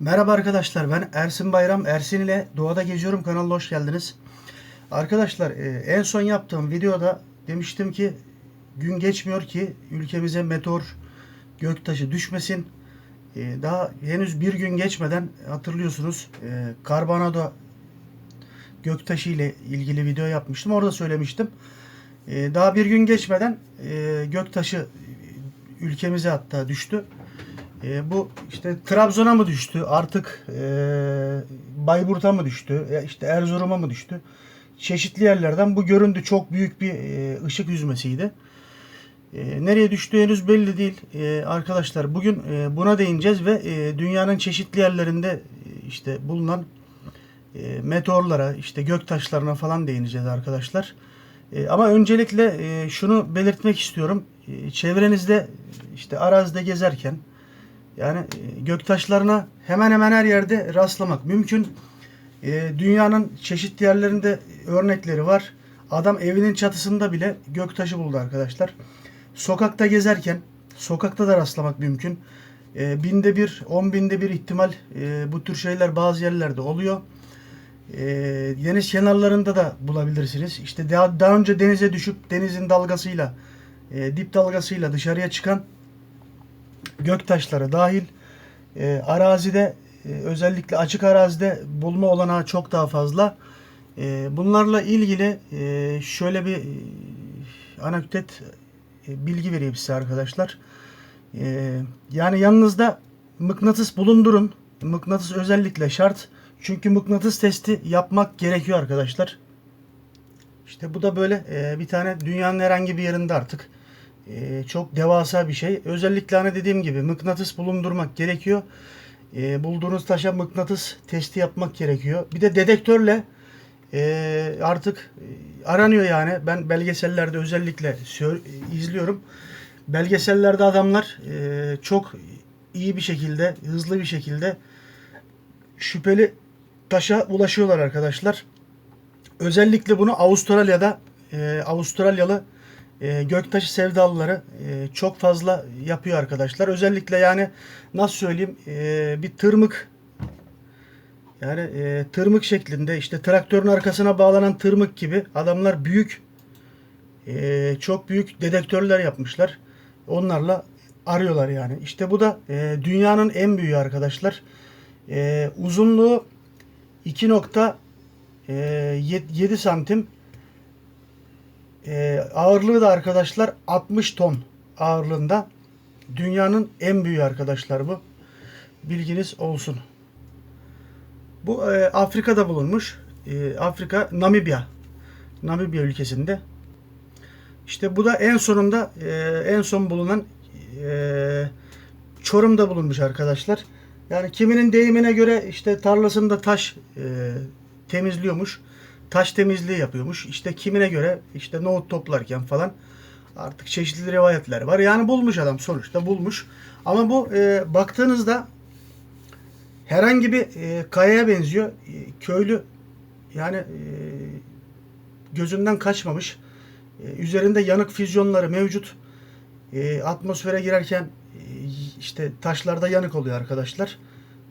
Merhaba arkadaşlar ben Ersin Bayram. Ersin ile Doğada Geziyorum kanalına hoş geldiniz. Arkadaşlar e, en son yaptığım videoda demiştim ki gün geçmiyor ki ülkemize meteor göktaşı düşmesin. E, Daha henüz bir gün geçmeden hatırlıyorsunuz e, Karbonado göktaşı ile ilgili video yapmıştım. Orada söylemiştim. E, Daha bir gün geçmeden e, göktaşı ülkemize hatta düştü. E, bu işte Trabzon'a mı düştü? Artık e, Bayburt'a mı düştü? E, işte Erzurum'a mı düştü? Çeşitli yerlerden bu göründü. Çok büyük bir e, ışık yüzmesiydi. E, nereye düştüğü henüz belli değil. E, arkadaşlar bugün e, buna değineceğiz ve e, dünyanın çeşitli yerlerinde e, işte bulunan e, meteorlara, işte göktaşlarına falan değineceğiz arkadaşlar. E, ama öncelikle e, şunu belirtmek istiyorum. E, çevrenizde işte arazide gezerken yani e, göktaşlarına hemen hemen her yerde rastlamak mümkün. E, dünyanın çeşitli yerlerinde örnekleri var. Adam evinin çatısında bile göktaşı buldu arkadaşlar. Sokakta gezerken sokakta da rastlamak mümkün. E, binde bir, on binde bir ihtimal e, bu tür şeyler bazı yerlerde oluyor. E, deniz kenarlarında da bulabilirsiniz. İşte daha, daha önce denize düşüp denizin dalgasıyla, e, dip dalgasıyla dışarıya çıkan göktaşları dahil e, arazide e, özellikle açık arazide bulma olanağı çok daha fazla. E, bunlarla ilgili e, şöyle bir e, anekdot e, bilgi vereyim size arkadaşlar. E, yani yanınızda mıknatıs bulundurun. Mıknatıs özellikle şart. Çünkü mıknatıs testi yapmak gerekiyor arkadaşlar. İşte bu da böyle e, bir tane dünyanın herhangi bir yerinde artık e, çok devasa bir şey. Özellikle hani dediğim gibi mıknatıs bulundurmak gerekiyor. E, bulduğunuz taşa mıknatıs testi yapmak gerekiyor. Bir de dedektörle e, artık e, aranıyor yani. Ben belgesellerde özellikle sö- izliyorum. Belgesellerde adamlar e, çok iyi bir şekilde, hızlı bir şekilde şüpheli taşa ulaşıyorlar arkadaşlar. Özellikle bunu Avustralya'da e, Avustralyalı e, göktaşı sevdalıları e, çok fazla yapıyor arkadaşlar. Özellikle yani nasıl söyleyeyim e, bir tırmık yani e, tırmık şeklinde işte traktörün arkasına bağlanan tırmık gibi adamlar büyük e, çok büyük dedektörler yapmışlar. Onlarla arıyorlar yani. İşte bu da e, dünyanın en büyüğü arkadaşlar. E, uzunluğu 2.7 santim e, ağırlığı da arkadaşlar 60 ton ağırlığında. Dünyanın en büyüğü arkadaşlar bu. Bilginiz olsun. Bu e, Afrika'da bulunmuş. E, Afrika, Namibya. Namibya ülkesinde. İşte bu da en sonunda e, en son bulunan e, Çorum'da bulunmuş arkadaşlar. Yani kiminin deyimine göre işte tarlasında taş e, temizliyormuş taş temizliği yapıyormuş. İşte kimine göre işte nohut toplarken falan artık çeşitli rivayetler var. Yani bulmuş adam sonuçta bulmuş. Ama bu e, baktığınızda herhangi bir e, kayaya benziyor. E, köylü yani e, gözünden kaçmamış. E, üzerinde yanık füzyonları mevcut. E, atmosfere girerken e, işte taşlarda yanık oluyor arkadaşlar.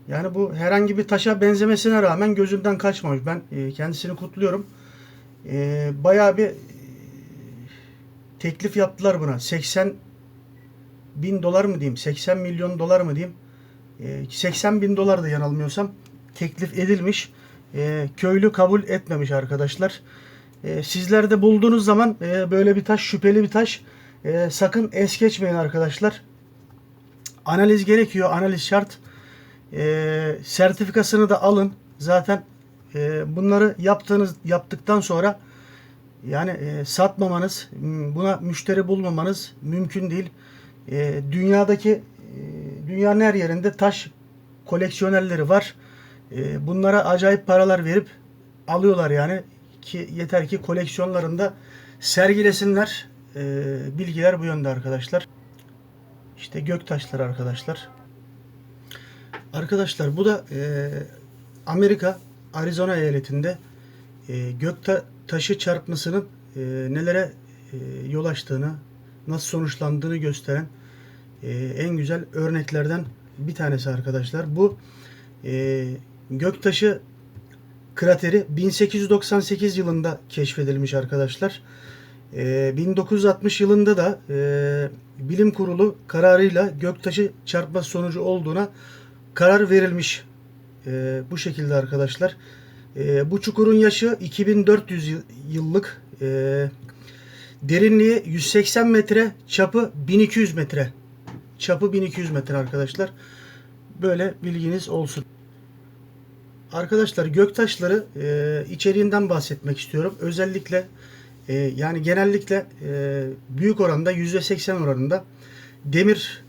Yani bu herhangi bir taşa benzemesine rağmen gözünden kaçmamış. Ben e, kendisini kutluyorum. E, bayağı bir e, teklif yaptılar buna. 80 bin dolar mı diyeyim? 80 milyon dolar mı diyeyim? E, 80 bin dolar da yanılmıyorsam teklif edilmiş. Köylü kabul etmemiş arkadaşlar. E, sizler de bulduğunuz zaman böyle bir taş, şüpheli bir taş sakın es geçmeyin arkadaşlar. Analiz gerekiyor. Analiz şart. E, sertifikasını da alın. Zaten e, bunları yaptığınız yaptıktan sonra yani e, satmamanız, buna müşteri bulmamanız mümkün değil. E, dünyadaki e, dünyanın her yerinde taş koleksiyonerleri var. E, bunlara acayip paralar verip alıyorlar yani ki yeter ki koleksiyonlarında sergilesinler. E, bilgiler bu yönde arkadaşlar. İşte gök taşları arkadaşlar. Arkadaşlar bu da e, Amerika Arizona eyaletinde e, gök ta- taşı çarpmasının e, nelere e, yol açtığını, nasıl sonuçlandığını gösteren e, en güzel örneklerden bir tanesi arkadaşlar. Bu E, Göktaşı krateri 1898 yılında keşfedilmiş arkadaşlar. E, 1960 yılında da e, bilim kurulu kararıyla göktaşı çarpması sonucu olduğuna karar verilmiş. E, bu şekilde arkadaşlar. E, bu çukurun yaşı 2400 yıl- yıllık. E, derinliği 180 metre, çapı 1200 metre. Çapı 1200 metre arkadaşlar. Böyle bilginiz olsun. Arkadaşlar göktaşları e, içeriğinden bahsetmek istiyorum. Özellikle e, yani genellikle e, büyük oranda %80 oranında demir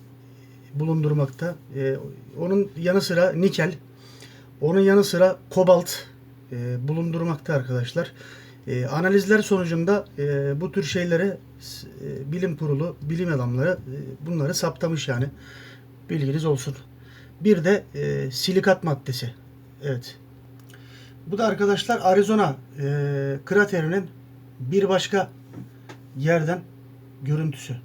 bulundurmakta. E, onun yanı sıra nikel, onun yanı sıra kobalt e, bulundurmakta arkadaşlar. E, analizler sonucunda e, bu tür şeyleri s- e, bilim kurulu, bilim adamları e, bunları saptamış yani. Bilginiz olsun. Bir de e, silikat maddesi. Evet. Bu da arkadaşlar Arizona e, kraterinin bir başka yerden görüntüsü.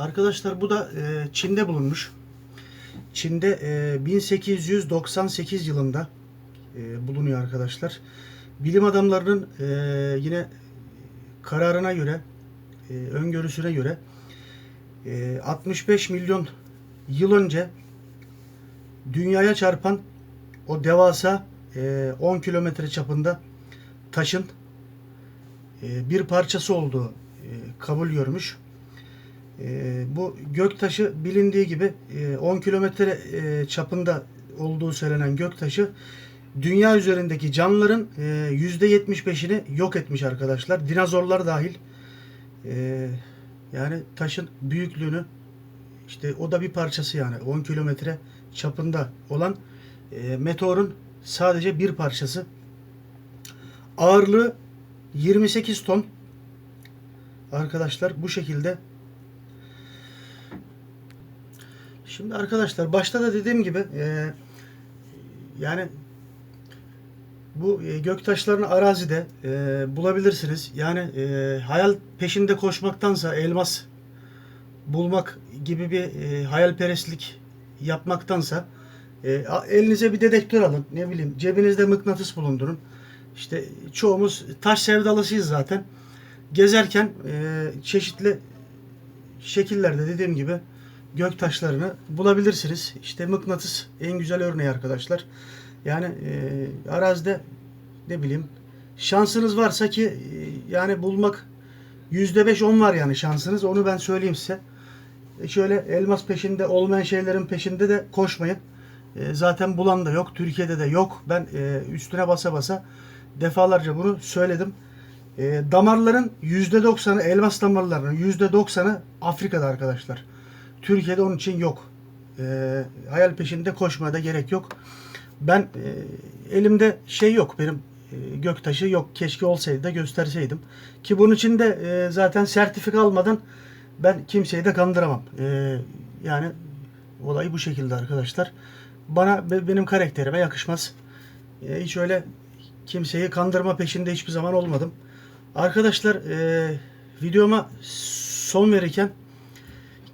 Arkadaşlar bu da e, Çin'de bulunmuş. Çin'de e, 1898 yılında e, bulunuyor arkadaşlar. Bilim adamlarının e, yine kararına göre, e, öngörüsüne göre e, 65 milyon yıl önce dünyaya çarpan o devasa e, 10 kilometre çapında taşın e, bir parçası olduğu e, kabul görmüş. E, bu göktaşı bilindiği gibi e, 10 kilometre e, çapında olduğu söylenen göktaşı dünya üzerindeki canlıların e, %75'ini yok etmiş arkadaşlar. Dinozorlar dahil. E, yani taşın büyüklüğünü işte o da bir parçası yani 10 kilometre çapında olan e, meteorun sadece bir parçası. Ağırlığı 28 ton. Arkadaşlar bu şekilde. Şimdi arkadaşlar başta da dediğim gibi e, yani bu e, göktaşlarını arazide e, bulabilirsiniz. Yani e, hayal peşinde koşmaktansa elmas bulmak gibi bir e, hayalperestlik yapmaktansa e, elinize bir dedektör alın. Ne bileyim cebinizde mıknatıs bulundurun. İşte çoğumuz taş sevdalısıyız zaten. Gezerken e, çeşitli şekillerde dediğim gibi gök taşlarını bulabilirsiniz. İşte mıknatıs en güzel örneği arkadaşlar. Yani e, arazide ne bileyim şansınız varsa ki e, yani bulmak %5-10 var yani şansınız. Onu ben söyleyeyim size. E, şöyle elmas peşinde olmayan şeylerin peşinde de koşmayın. E, zaten bulan da yok. Türkiye'de de yok. Ben e, üstüne basa basa defalarca bunu söyledim. E, damarların %90'ı elmas damarlarının %90'ı Afrika'da arkadaşlar. Türkiye'de onun için yok. E, hayal peşinde koşmaya da gerek yok. Ben e, elimde şey yok benim e, göktaşı yok. Keşke olsaydı da gösterseydim. Ki bunun için de e, zaten sertifika almadan ben kimseyi de kandıramam. E, yani olay bu şekilde arkadaşlar. Bana be- benim karakterime yakışmaz. E, hiç öyle kimseyi kandırma peşinde hiçbir zaman olmadım. Arkadaşlar e, videoma son verirken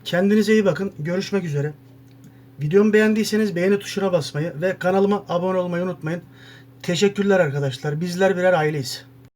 kendinize iyi bakın. Görüşmek üzere. Videomu beğendiyseniz beğeni tuşuna basmayı ve kanalıma abone olmayı unutmayın. Teşekkürler arkadaşlar. Bizler birer aileyiz.